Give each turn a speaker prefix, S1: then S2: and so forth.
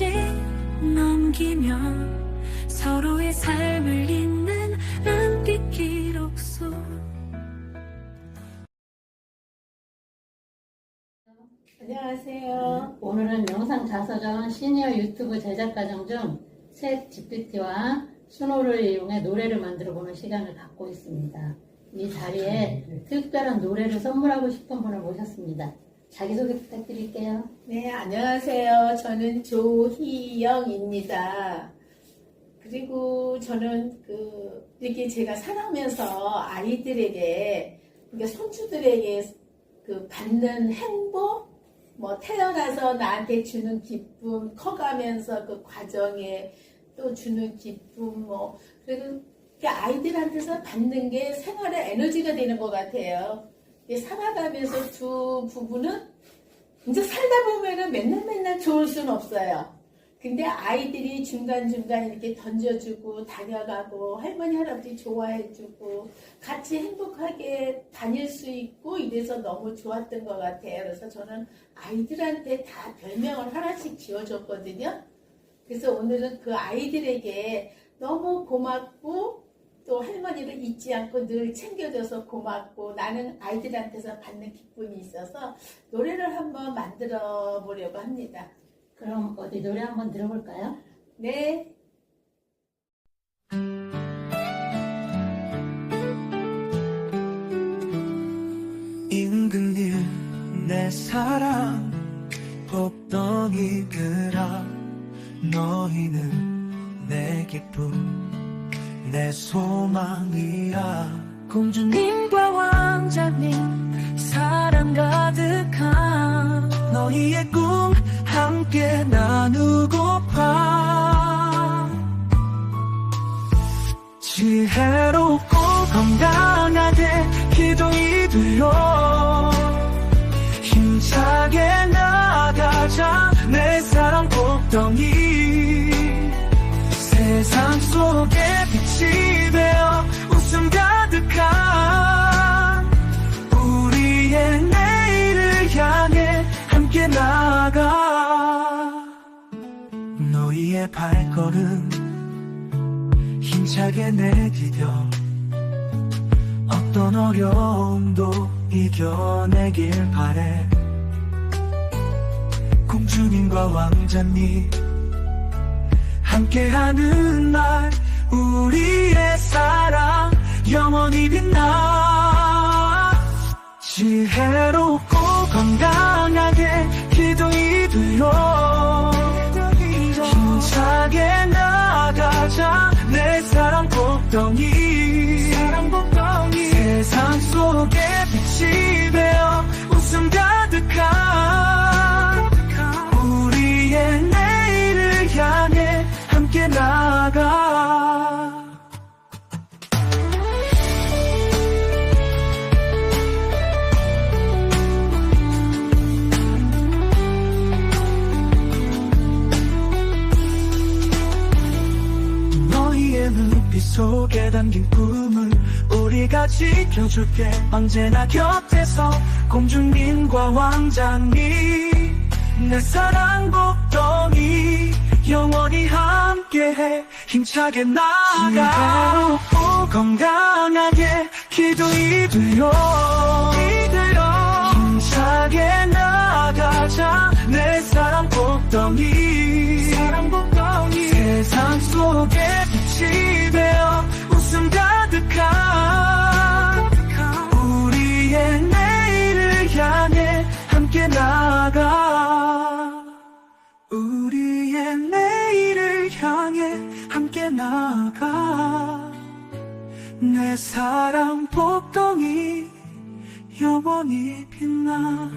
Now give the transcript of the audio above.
S1: 하나씩 넘기며 서로의 삶을 잇는 눈빛 기록소
S2: 안녕하세요.
S3: 오늘은 영상 자서전 시니어 유튜브 제작 과정 중챗 GPT와 수노를 이용해 노래를 만들어 보는 시간을 갖고 있습니다. 이 자리에 특별한 노래를 선물하고 싶은 분을 모셨습니다. 자기소개 부탁드릴게요.
S2: 네, 안녕하세요. 저는 조희영입니다. 그리고 저는 그, 이렇게 제가 살아가면서 아이들에게, 그러니까 손주들에게 그 받는 행복, 뭐 태어나서 나한테 주는 기쁨, 커가면서 그 과정에 또 주는 기쁨, 뭐, 그리고 그 아이들한테서 받는 게 생활의 에너지가 되는 것 같아요. 살아가면서 두 부부는 이제 살다 보면은 맨날 맨날 좋을 수는 없어요. 근데 아이들이 중간중간 이렇게 던져주고 다녀가고 할머니 할아버지 좋아해주고 같이 행복하게 다닐 수 있고 이래서 너무 좋았던 것 같아요. 그래서 저는 아이들한테 다 별명을 하나씩 지어줬거든요. 그래서 오늘은 그 아이들에게 너무 고맙고 또 할머니를 잊지 않고 늘 챙겨줘서 고맙고 나는 아이들한테서 받는 기쁨이 있어서 노래를 한번 만들어 보려고 합니다.
S3: 그럼 어디 노래 한번 들어볼까요?
S2: 네.
S4: 임금님 내 사랑 복덩이들아 너희는 내 기쁨 내 소망이야.
S1: 공주님과 왕자님 사랑 가득한
S4: 너희의 꿈 함께 나누고파. 지혜롭고 건강하게 기도이 되어 발걸음 힘차게 내디뎌 어떤 어려움도 이겨내길 바래. 공주님과 왕자님 함께하는 날 빛 눈빛 속에 담긴 꿈을 우리가 지켜줄게. 언제나 곁에서 공주님과 왕자님 내 사랑 복덩이 영원히 함께해. 힘차게 나가 지혜롭고 건강하게 기도이 되어. 힘차게 나가자. 내 사랑 복덩이. 세상 속에 함께 나가 내 사랑 복덩이 영원히 빛나